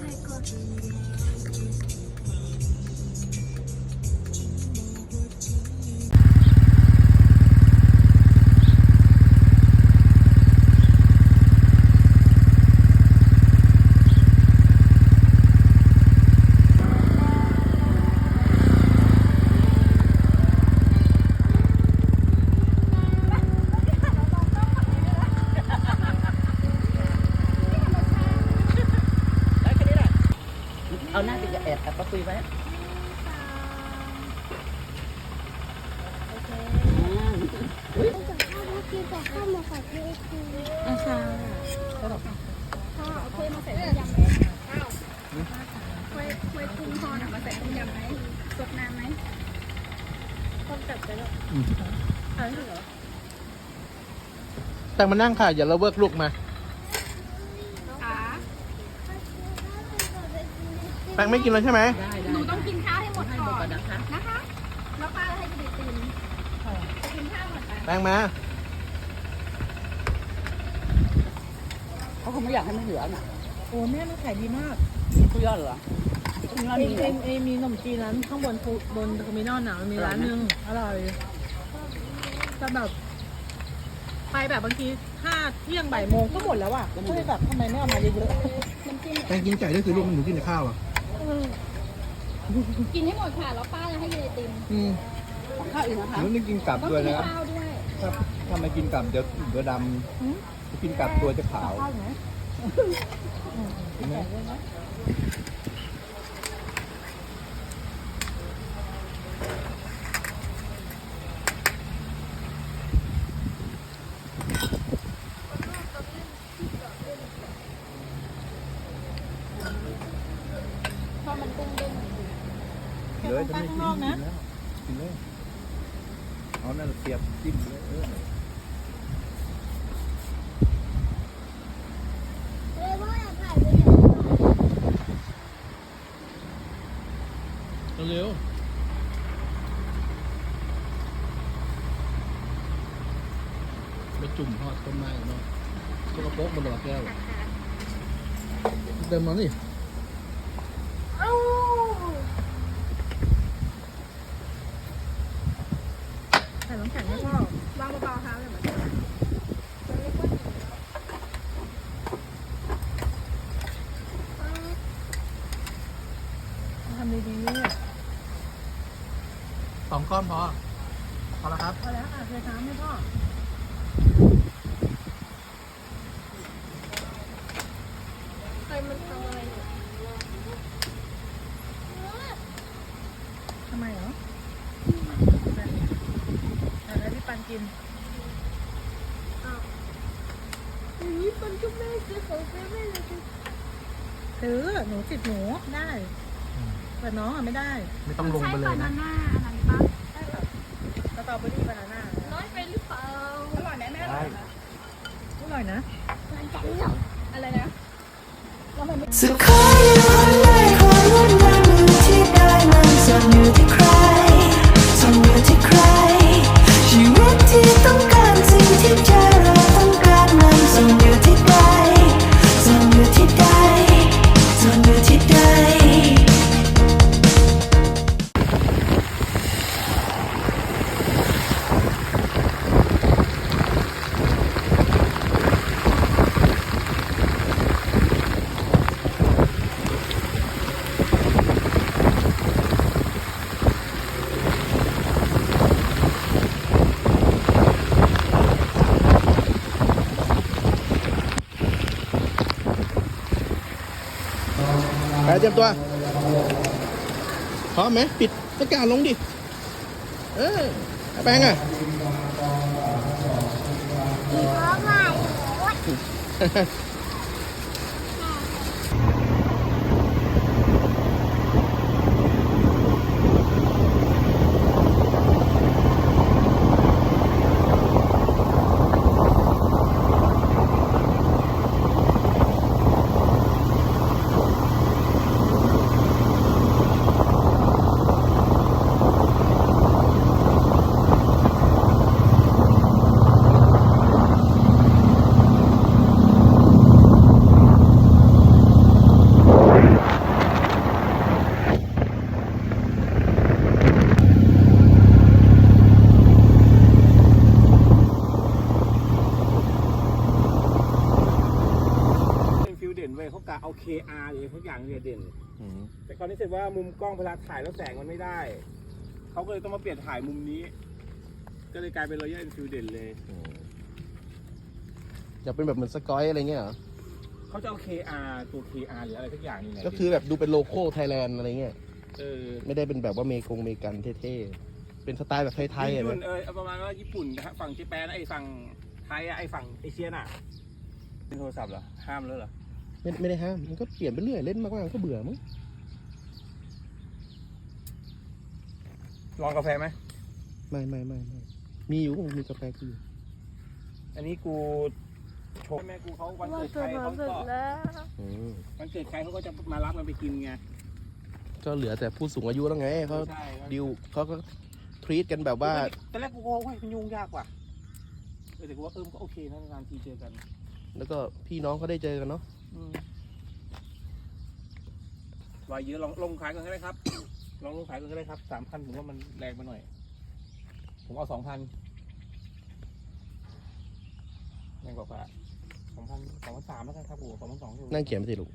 ใช่ ควยควยกุ้งทอดอะมาใส่ต้มยำไหมสดน้ำไหมต้มจับไปแล้วเอาไม่เหรอแต่มานั่งค่ะ อย่าละเวิร์กลูกมา ขาแป้งไม่กินแล้วใช่ไหม ได้หได้นูต้องกินข้าวให้หมดให้ก่หมดอก่อนนนะคะนะคะ แล้วป้าจะให้กินติมไปกินข้าวหมดไปแป้งมา เขาคงไม่อยากให้มันเหลือน่ะโอ้แม่มันขายดีมากคุยยอดเหรอ คุยยอดเอมีงเหรเอองเองมีขนมจีนร้านข้างบนภูบนเทอร์มินอลน่ะมันมีร้านหนึงอร่อยแต่แบบไปแบบบางทีห้าเที่ยงบ่ายโมงก็หมดแล้วอะก็เลยแบบทำไมไม่เอามาเยอะน้ำจิ้มแป้งกินไก่ด้วยสิลูกหนูกินแต่ข้าวอะๆเออกินให้หมดค่ะ แล้วป้าจะให้กินไอติมอืมข้าวอีกนะคะ แล้วนี่กินกลับต้องด้วยกินนะครับ ข้าวด้วยถ้าถ้าไม่กินกลับเดี๋ยวเดี๋ยวดำกินกลับตัวจะขาวข้าวไหม เห็นไหม เพราะมันกุ้งเด้ง เลยจะไม่กินกินแล้วกินเลยเอานั่นเสียบจิ้มเลยเออ เลยว่าอยากถ่ายไปเดี๋ยว เร็วไปจุ่มทอดต้นไม้เนาะสกปรกบนดอกแก้วเติมมันสิ เอ้า ใส่น้ำแข็งให้พ่อ วางเบาๆครับเลยเหมือนกัน ทำดี สองก้อนพอ พอแล้วครับ ๆพอแล้วอะเทน้ำให้พ่อ ใครมันทำอะไรเนี่ย ทำไมเหรออะแล้วพี่ปันกินอย่างนี้มันก็ไม่ซื้อของเซเว่นเลยสิซื้อหนูติดหนูได้อืมแต่น้องอะไม่ได้ไม่ต้องลงไปเลยนะใช่บานาน่าอันนั้นปะได้แบบสตรอเบอรี่บานาน่าน้อยไปหรือเปล่าอร่อยไหมแม่อร่อยไหมอร่อยนะมันจังเหรออะไรนะสุดขออยู่ มัน เตรียมตัว พร้อมไหมปิดตะการลงดิ เออแป้งอะพร้อมไหม R หรือทุกอย่างเนี่ยเด่น อืมแต่คราวนี้เสร็จว่ามุมกล้องเวลาถ่ายแล้วแสงมันไม่ได้ เขาก็เลยต้องมาเปลี่ยนถ่ายมุมนี้ ก็เลยกลายเป็น Royal Enfield เด่นเลย อืมอยากเป็นแบบเหมือนสกอยอะไรเงี้ยเหรอ เขาจะเอา KR ตัว KR หรืออะไรทุกอย่างนี่แหละก็คือแบบดูเป็นโลโก้ไทยแลนด์อะไรเงี้ย เออไม่ได้เป็นแบบว่าเมกงเมกันเท่ๆ เป็นสไตล์แบบไทยๆญี่อะปุ่นะนเออเอาประมาณว่าญี่ปุ่นนะฮะฝั่งญี่ปุ่นไอ้ฝั่งไทยอะไอ้ฝั่งเอเชียน่ะเป็นโทรศัพท์เหรอ ห้ามแล้วเหรอ ไม่ไม่ได้ห้ามมันก็เปลี่ยนไปเรื่อยเล่นมากๆมันก็เบื่อมั้งลองกาแฟไหม ไม่ไม่ไม่ไม่มีอยู่มีกาแฟกินอันนี้กูโชว์แม่กูเขาวันเกิดใครเขาก็อืมวันเกิดใครเขาก็จะมารับมันไปกินไงก็เหลือแต่ผู้สูงอายุแล้วไงเขาใช่ดิวเขาก็ทรีตกันแบบว่า ตอนแรกกูก็ว่ามันยุ่งยากว่ะเออแต่กูว่าเออมันก็โอเคนะนานทีเจอกัน แล้วก็พี่น้องเขาได้เจอกันเนาะวายเยอะลองลงขายกันก็ได้ครับ ลองลงขายกันก็ได้ครับสามพันผมว่ามันแรงไปหน่อย ผมเอาสองพันแรงกว่าสองพันสองพันสามแล้วกันครับผมสองพันสองนั่งเขียนไปสิลูก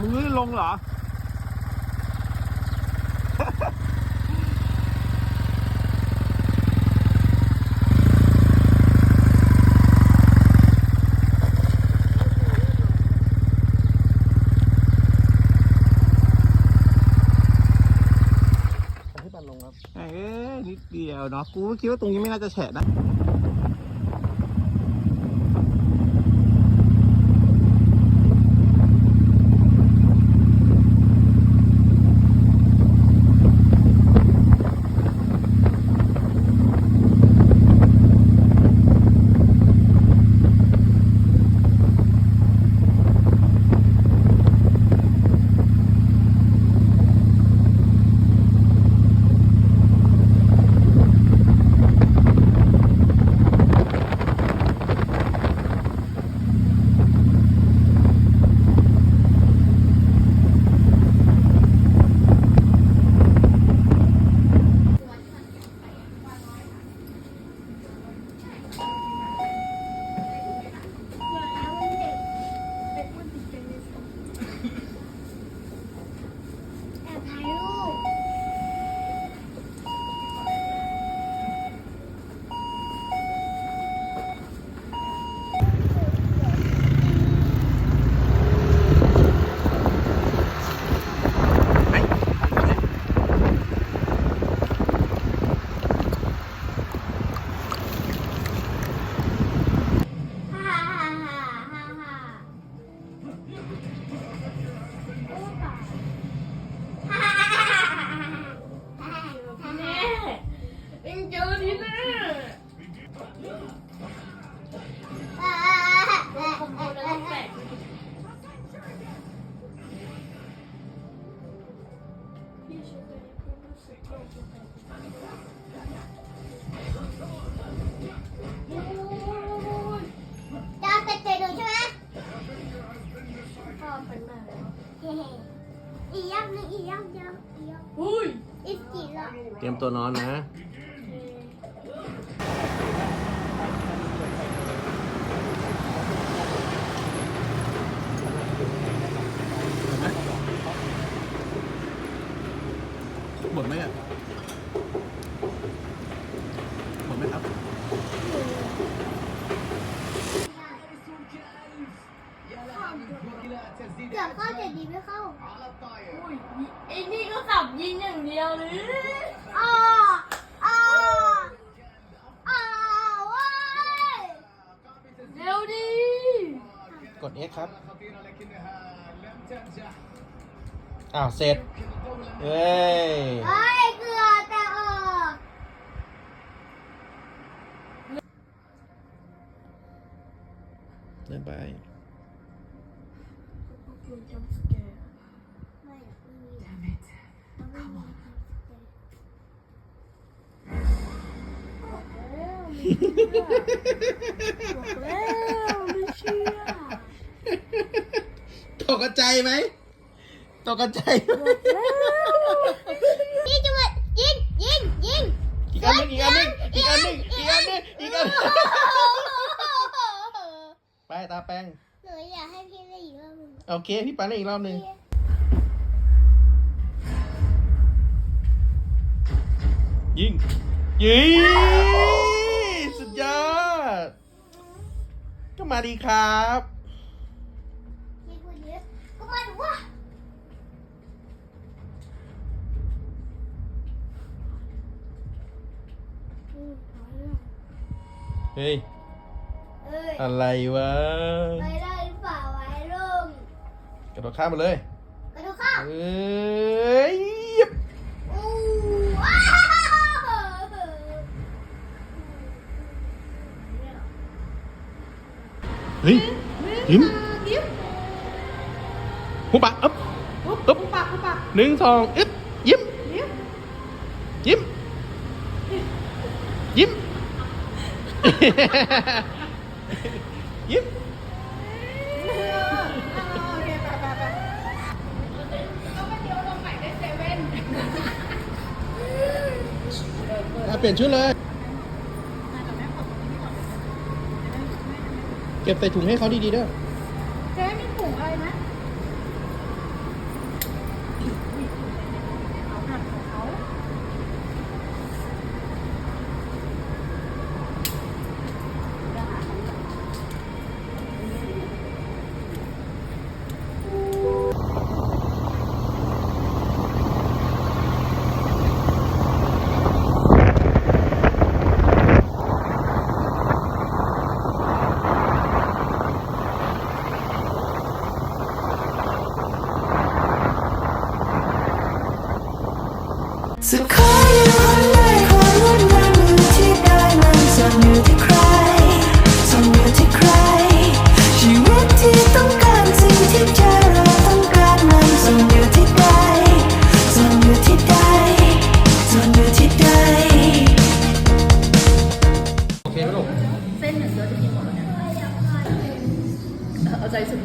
มึงไม่ได้ลงเหรอให้บันลงครับเอ้ยนิดเดียวเนาะ กูก็คิดว่าตรงนี้ไม่น่าจะแฉะนะ จะเป็นเจดูใช่ไหมชอบเป็นมากเลยอีกยักษ์นึงอีกยักษ์เดียวอีกยักษ์อุ้ยอีกกี่ละเตรียมตัวนอนนะับยินอย่างเดียวหรืออ้ออ้ออ้เวยเร็วดีกด X ครับ อ้าว เสร็จ เฮ้ย เอ้ยเกือบแต่ออกเดินไป กูจ ตกใจไหมตกใจไหมนี่จะมายิงยิงยิงอีกอันหนึงอีกอันหนึงอีกอันหนึงอีกอันหนึงอีกอันหนึงไปตาแป้งหนูอยากให้พี่ได้อีกรอบหนึงโอเคพี่ไปเล่นอีกรอบหนึ่งยิงยิง มาดีครับพี่พูดเยอะก็มาดูว่าเฮ้ยเอ้ย อะไรวะไปได้หรือเปล่าไว้ลุงกระโดดข้ามมาเลย กระดูกข้าวเอ้ยยิบ อู้ว้าว เฮ้ยยิ้มหุบปากอึ๊บอึ๊บปากปากหนึ่งสองอึ๊บยิ้ม ยิ้ม ยิ้ม ยิ้มอะเปลี่ยนชุดเลย ก็บใส่ถุงให้เขาดีๆด้วย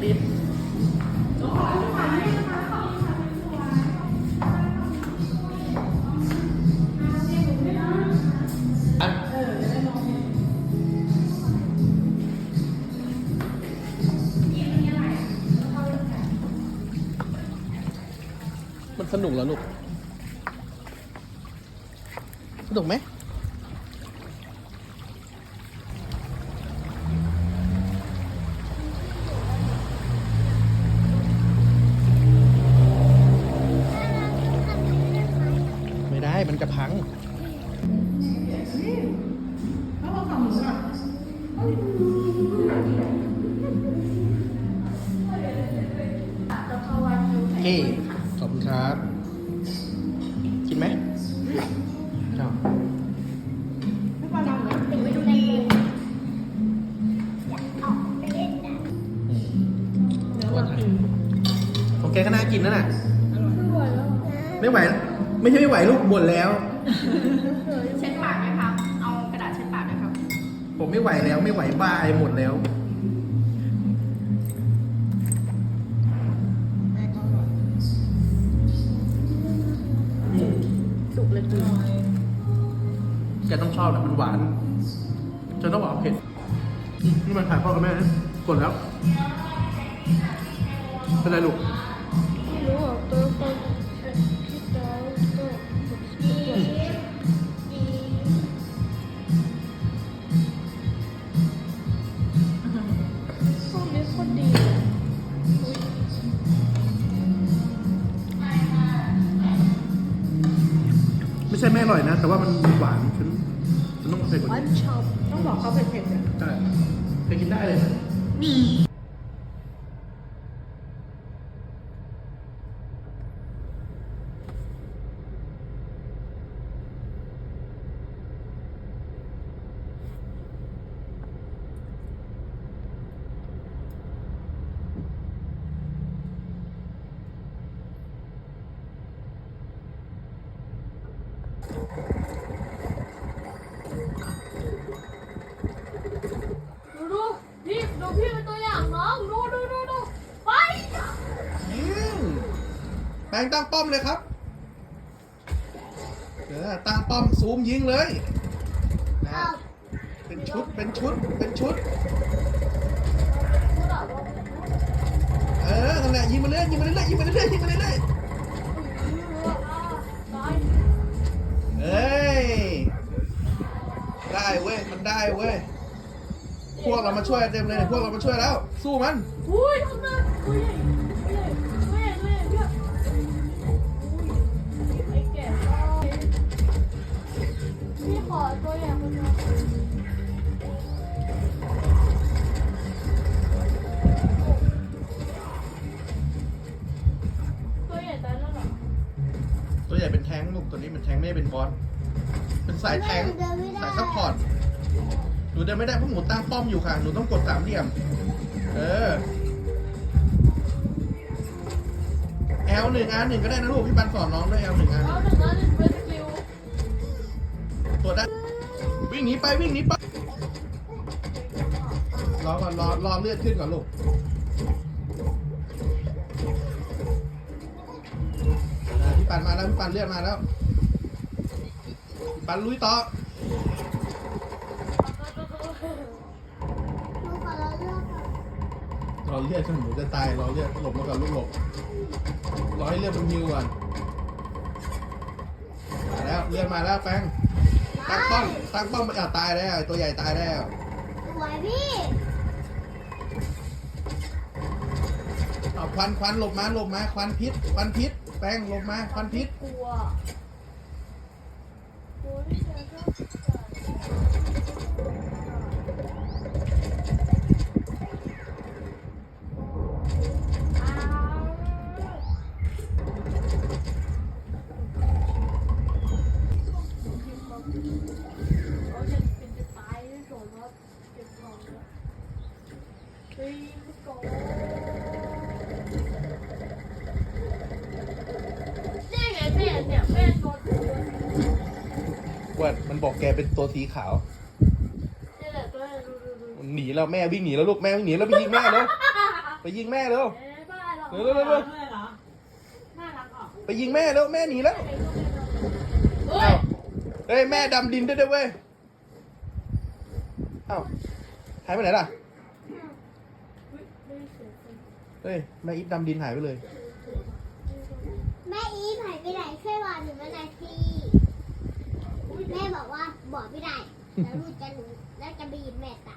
เอาใจสุดฤทธิ์อันมันสนุกเหรอลูก ไม่ใช่ไม่ไหวลูกบ่นแล้ว เช็ดปากไหมครับเอากระดาษเช็ดปากด้วยครับผมไม่ไหวแล้วไม่ไหวบ้าไอหมดแล้ว สุกเลยคุณแกต้องชอบนะมันหวานจะต้องบอกว่าเผ็ดอืมนี่มันถ่ายพ่อกับแม่นะกดแล้ว เป็นไรลูก ไม่รู้อะตัว ช่ไม่อร่อยนะ แต่ว่ามันหวานฉันฉันต้องเผ็ดกว่านี้ต้องบอกเขาเผ็ดๆเนี่ยใช่ไปกินได้เลยแปงตั้งป้อมเลยครับเออตั้งป้อมซูมยิงเลยนะเป็นชุดเป็นชุดเป็นชุด เออนั่นแหละยิงมาเรื่อยยิงมาเรื่อยยิงมาเรื่อยยิงมาเรื่อยเอ้ยได้เว้ยมันได้เว้ยพวกเรามาช่วยเต็มเลยเนี่ยพวกเรามาช่วยแล้ว สู้มันอุ้ยทำไม ตัวใหญ่คนเดียวตัวใหญ่ตายแล้วเหรอตัวใหญ่เป็นแทงค์ลูกตัวนี้เป็นแทงค์ไม่ได้เป็นบอสเป็นสายแทงค์สายซัพพอร์ตหนูเดินไม่ได้เพราะหนูตั้งป้อมอยู่ค่ะ หนูต้องกดสามเหลี่ยม เออ L หนึ่ง R หนึ่งก็ได้นะลูก พี่ปันสอนน้องด้วย L หนึ่ง R หเอานึ่งหนึ่งอันหนึ่งเป็นสกิลตัวได้ วิ่งหนีไปวิ่งหนีไปรอก่อนรอรอเลือดขึ้นก่อนลูกอ่าพี่ปันมาแล้วพี่ปันเลือดมาแล้วพี่ปันลุยต่อรอเลือดจนหนูจะตายรอเลือดหลบมาก่อนลูกหลบรอให้เลือดมันฮิวก่อนมาแล้วเลือดมาแล้วแป้ง ตั้งป้อมตั้งป้อมอะตายแล้วไอ้ตัวใหญ่ตายแล้ว สวยพี่เอาควันควันหลบมาหลบมาควันพิษควันพิษแป้งหลบมาควันพิษกลัว บอกแกเป็นตัวสีขาวนี่แหละตัวดูดูดูมันหนีแล้วแม่วิ่งหนีแล้วลูกแม่วิ่งหนีแล้วไปยิงแม่เร็วไปยิงแม่เร็ว เอ้ยบ้าหรอเร็วเร็วเร็วเร็วน่ารักอะไปยิงแม่เร็วแม่หนีแล้วเฮ้ยเอ้าเฮ้ยแม่ดำดินด้วยด้วยเว้ยเอ้าหายไปไหนล่ะเฮ้ยแม่อีฟดำดินหายไปเลย แม่อีฟหายไปไหนช่วยบอกหนูมาหน่อยที แม่บอกว่าบอกไม่ได้แล้วลูกจะหนูแล้วจะบีบแม่ตา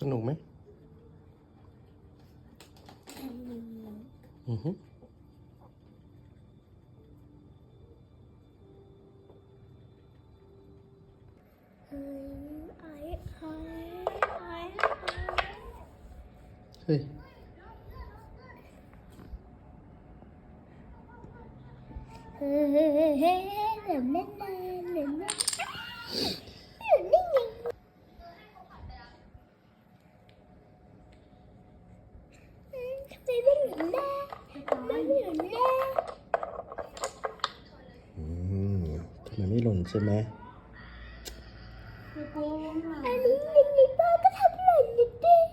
สนุกไหมอือฮึ เฮ้ยเฮ้ยเฮ้ยเฮ้ยหนูแน่นแน่หนูแน่นหนูนิ่งนิ่งทำไมไม่หล่นแน่อืมทำไมไม่หล่นใช่ไหม อันนี้นิ่งนิ่งป้าก็ทำหล่นนิดเดียว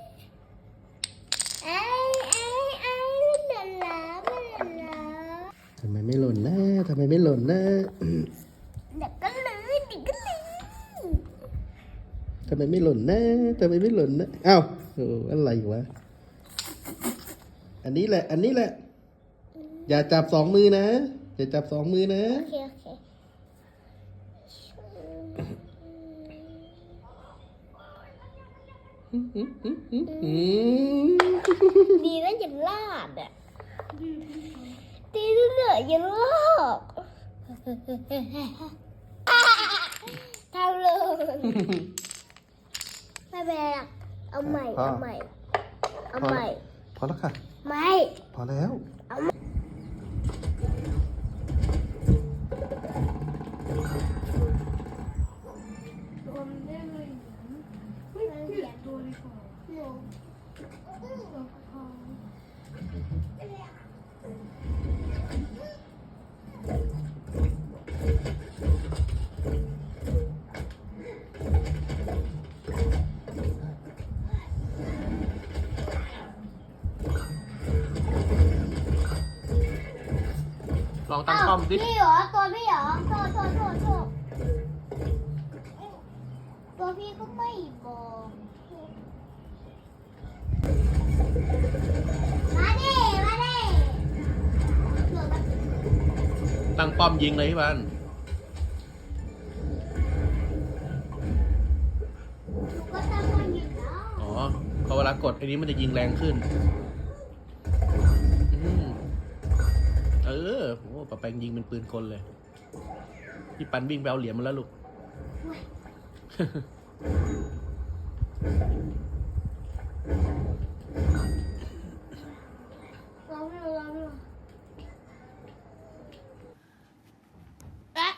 ไอ้ไอ้ไอ้ไม่หนุนแล้วไม่หนุนแล้ว ทำไมไม่หล่นนะทำไมไม่หล่นนะ เด็กก็เลยเด็กก็เลย ทำ ไมไม่หล่นนะทำไมไม่หล่นนะอ้าวโอ้อะไรวะ อันนี้แหละ อันนี้แหละ อย่าจับสองมือนะ อย่าจับสองมือนะ โอเค โอเคอืมดีนะยังรอดอะดีนะเหลือยังรอดทำเลย ไม่เป็นไรหรอกเอาใหม่ เอาใหม่ เอาใหม่ พอแล้วค่ะ ไม่ พอแล้วตัวมันได้เลยเฮ้ยเปลี่ยนตัวดีกว่าหนู ลองตั้งป้อมสิพี่เหรอตัวพี่เหรอโทษโทษโทษโทษตัวพี่ก็ไม่บอกมาดิมาดิหนูแบบตั้งป้อมยิงเลยพี่บันหนูก็ตั้งมันอยู่แล้วอ๋อพอเวลากดอันนี้มันจะยิงแรงขึ้น อืมเออ โอ้ปะแปงยิงเป็นปืนกลเลย พี่ปันวิ่งไปเอาเหรียญมาแล้วลูกลองดูลองดูเอ๊ะ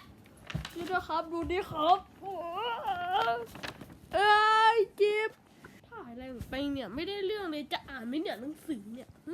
ดูด้วยครับดูดิครับโอ้เอ้ยเจ็บถ่ายอะไรไปเนี่ยไม่ได้เรื่องเลยจะอ่านไหมเนี่ยหนังสือเนี่ยหึ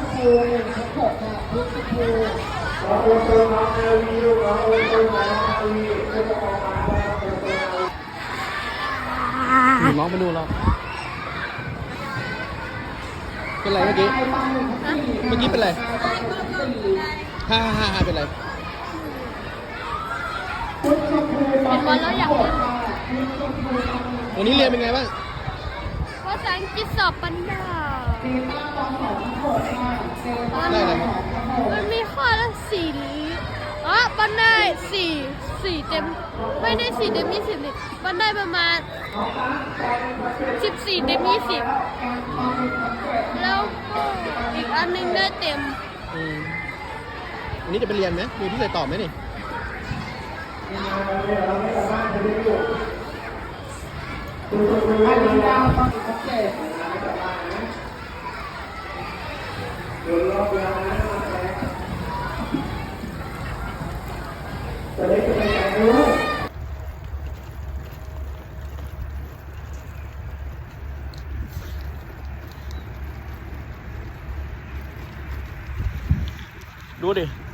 งไปดูเราเป็นไรเมื่อกี้ เมื่อกี้เป็นไรฮ่าฮ่าฮ่าเป็นไรเป็นบอลแล้วอยากเล่นวันนี้เรียนเป็นไงบ้างภาษาอังกฤษสอบปัญญา ได้อะไรบ้างมันมีข้อละสี่หรืออ๋อปันได้สี่สี่เต็ม ไม่ได้สี่เต็มยี่สิบนี่ปันได้ประมาณสิบสี่เต็มยี่สิบแล้วก็อีกอันหนึงได้เต็มอืมวันนี้จะไปเรียนไหมมีพี่ใส่ตอบไหมนี่ดูดิ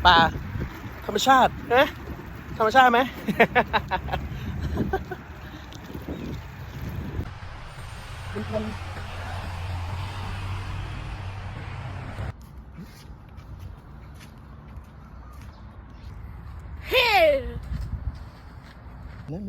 ป่าธรรมชาติเอ๊ะธรรมชาติไหมเฮ้ แล้ว